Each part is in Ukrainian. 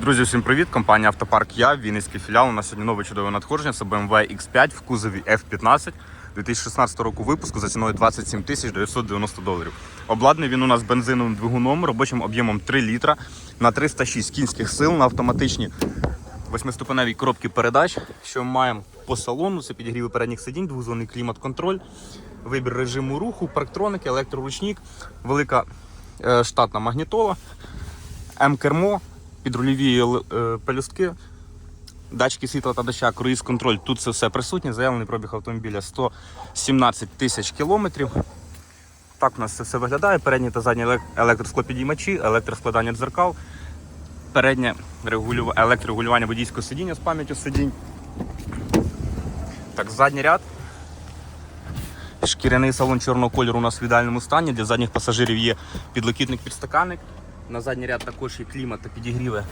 Друзі, всім привіт! Компанія Автопарк Я, Вінницький філіал. У нас сьогодні нове чудове надходження. Це BMW X5 в кузові F15 2016 року випуску за ціною 27 тисяч 990 доларів. Обладнаний він у нас бензиновим двигуном, робочим об'ємом 3 літра на 306 кінських сил на автоматичній восьмиступеневій коробці передач. Що ми маємо по салону? Це підігріви передніх сидінь, двозонний клімат-контроль, вибір режиму руху, парктроники, електроручник, велика е, штатна магнітола. М-кермо, підрульові е, пелюстки, датчики світла та доща, круїз контроль. Тут це все присутнє. Заявлений пробіг автомобіля 117 тисяч кілометрів. Так у нас це все виглядає. Передні та задні електросклопідіймачі, електроскладання дзеркал, переднє електрорегулювання водійського сидіння з пам'яттю сидінь. Так, задній ряд. Шкіряний салон чорного кольору у нас в ідеальному стані. Для задніх пасажирів є підлокітник підстаканник. На задній ряд також є клімат та підігріви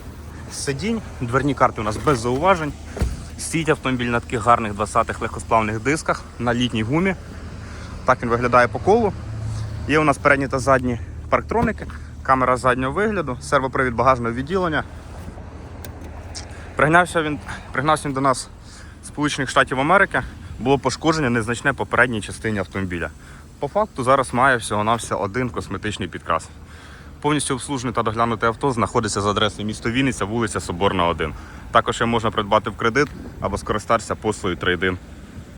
сидінь. Дверні карти у нас без зауважень. Стоїть автомобіль на таких гарних 20-х легкосплавних дисках на літній гумі. Так він виглядає по колу. Є у нас передні та задні парктроники, камера заднього вигляду, сервопривід багажного відділення. Пригнався він, пригнався він до нас з Сполучених Штатів Америки. Було пошкодження незначне по передній частині автомобіля. По факту зараз має всього-навсього один косметичний підкрас. Повністю обслужене та доглянуте авто знаходиться за адресою місто Вінниця, вулиця Соборна, 1. Також можна придбати в кредит або скористатися послугою трейдин.